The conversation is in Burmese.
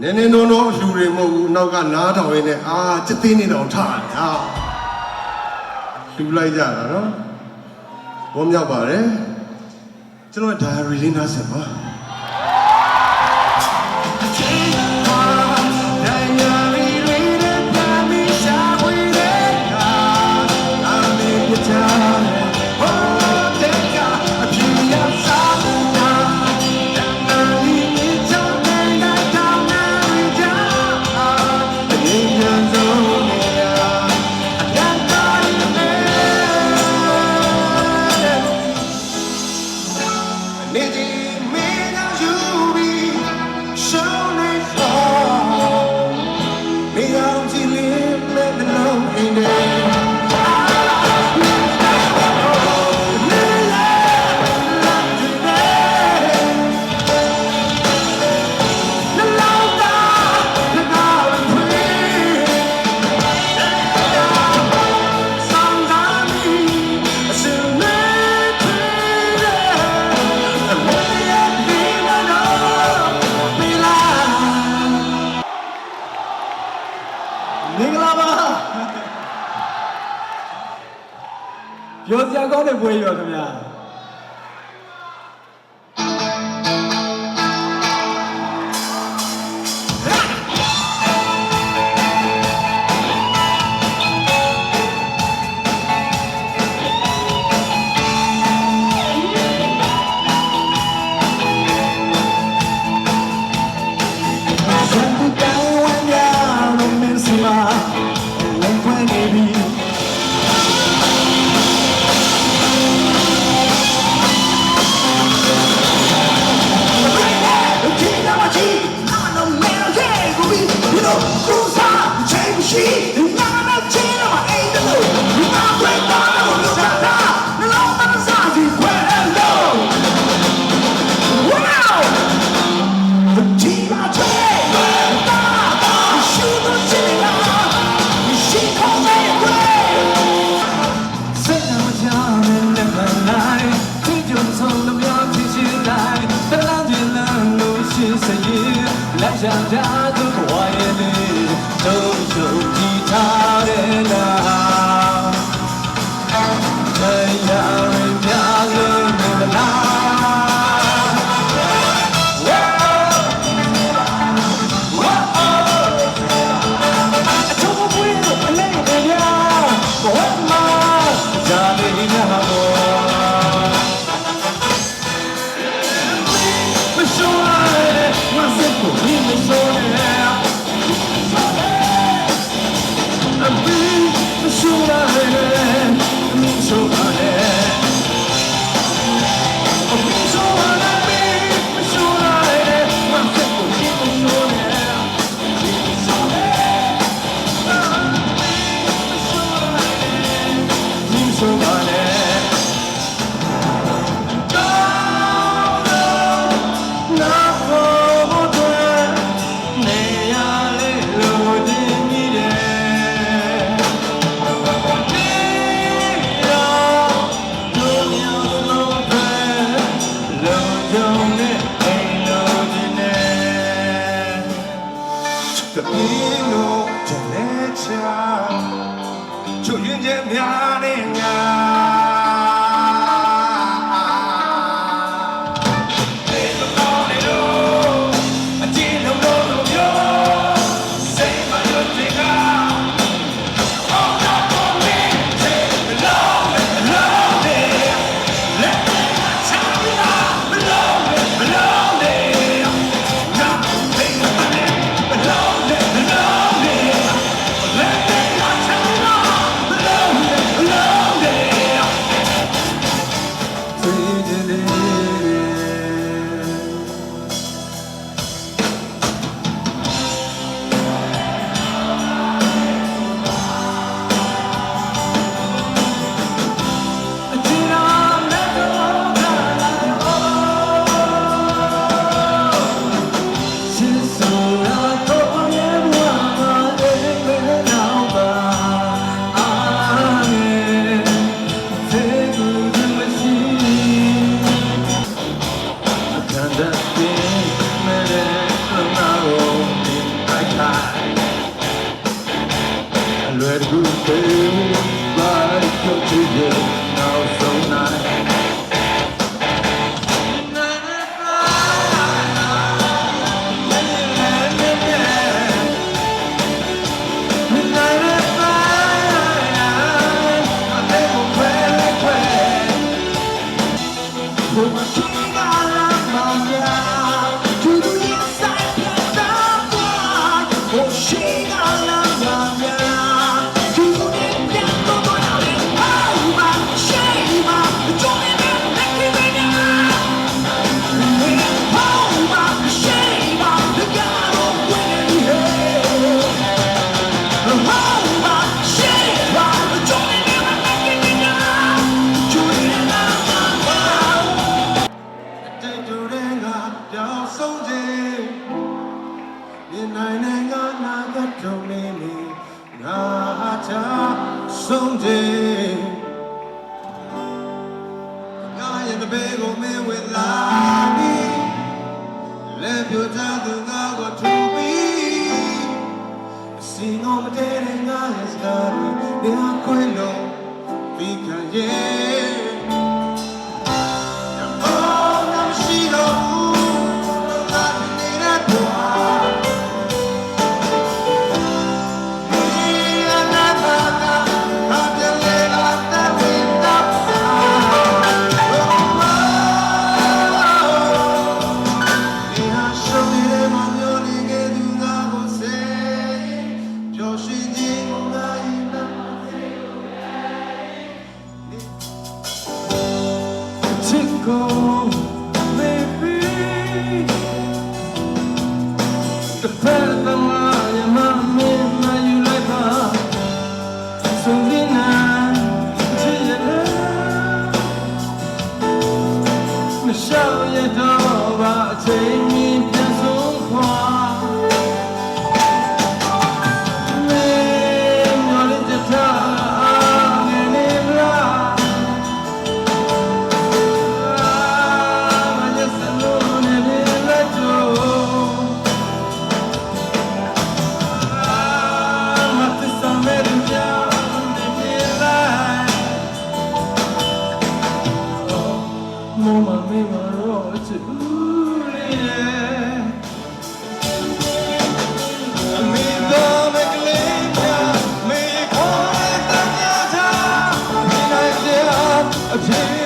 နင်းနင်းတော့တော့လူတွေမဟုတ်ဘူးနောက်ကနားထောင်ရင်းနဲ့အာစစ်သေးနေတော့ထားတာလူလိုက်ကြတာနော်ဘောမြောက်ပါတယ်ကျွန်တော်ဒါရီလေးနားဆင်ပါ I can't မင်္ဂလာပါပြောစရာကောင်းတဲ့ပွဲရောခင်ဗျာ I'm done. တပြင်းလို့ကြလဲချာချွရင်ချင်းများနေငါ Thank you. ဆုံးခြင်းဒီနိုင်နိုင်ငါနာကတုံနေနေငါချာဆုံးခြင်းငါရဲ့တပည့်ကိုမင်းဝင်လာပြီလက်ပြချသူငါကိုထူပြီး Sing on the dead and I is God They are quello Vi can yeah a.